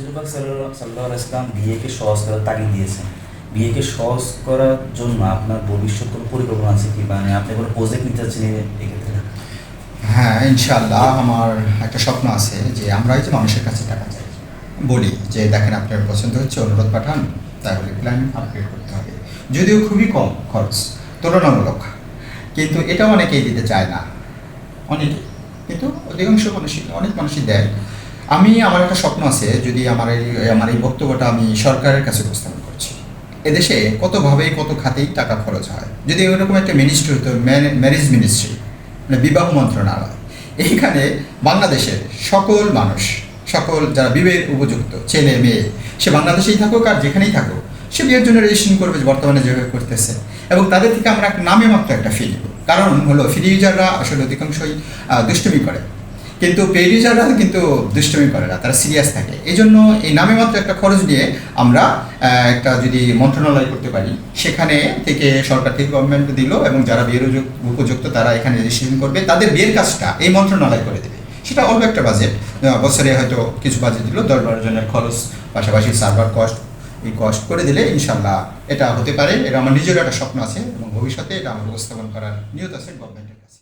হুজুরবাগ সাল্লাহ ইসলাম বিয়েকে সহজ করার তাগিদ দিয়েছেন। বিয়েকে সহজ করার জন্য আপনার ভবিষ্যৎ কোনো পরিকল্পনা আছে কি? মানে আপনি কোনো প্রজেক্ট নিতে চাচ্ছেন এক্ষেত্রে? হ্যাঁ ইনশাআল্লাহ আমার একটা স্বপ্ন আছে যে আমরা এই যে মানুষের কাছে টাকা চাই। বলি যে, দেখেন, আপনার পছন্দ হচ্ছে, অনুরোধ পাঠান, তাহলে প্ল্যান আপগ্রেড করতে হবে। যদিও খুবই কম খরচ, তুলনামূলক। কিন্তু এটা অনেকেই দিতে চায় না। অনেকেই। কিন্তু অধিকাংশ মানুষই, অনেক মানুষই দেয়। আমি, আমার একটা স্বপ্ন আছে, যদি আমার এই আমার এই বক্তব্যটা আমি সরকারের কাছে উপস্থাপন করছি। এদেশে কতভাবেই কত খাতেই টাকা খরচ হয়? যদি এরকম একটা মিনিস্ট্রি হতো ম্যারেজ মিনিস্ট্রি মানে বিবাহ মন্ত্রণালয়, এইখানে বাংলাদেশের সকল মানুষ, সকল যারা বিবাহের উপযুক্ত, ছেলে, মেয়ে, সে বাংলাদেশেই থাকুক আর যেখানেই থাকুক, সে বিয়ের জন্য রেজিস্ট্রেশন করবে বর্তমানে যেভাবে করতেছে। এবং তাদের থেকে আমরা নামে মাত্র একটা ফি নেব। কারণ হলো ফ্রি ইউজাররা আসলে অধিকাংশই দুষ্টুমি করে। কিন্তু পেড ইউজাররা কিন্তু দুষ্টুমি করে না, তারা সিরিয়াস থাকে। এই জন্য এই নামে মাত্র একটা খরচ নিয়ে আমরা একটা যদি মন্ত্রণালয় করতে পারি, সেখানে থেকে সরকার থেকে গভর্নমেন্ট দিল এবং যারা বিয়ের উপযুক্ত- তারা এখানে রেজিস্ট্রেশন করবে, তাদের বিয়ের কাজটা এই মন্ত্রণালয় করে দেবে। সেটা অল্প একটা বাজেট বছরে হয়তো কিছু বাজেট দিল, দশ বারো জনের খরচ, পাশাপাশি সার্ভার কস্ট এই কস্ট করে দিলে ইনশাল্লাহ এটা হতে পারে। এটা আমার নিজেরও একটা স্বপ্ন আছে এবং ভবিষ্যতে এটা আমার উপস্থাপন করার নিয়ত আছে গভর্নমেন্টের কাছে।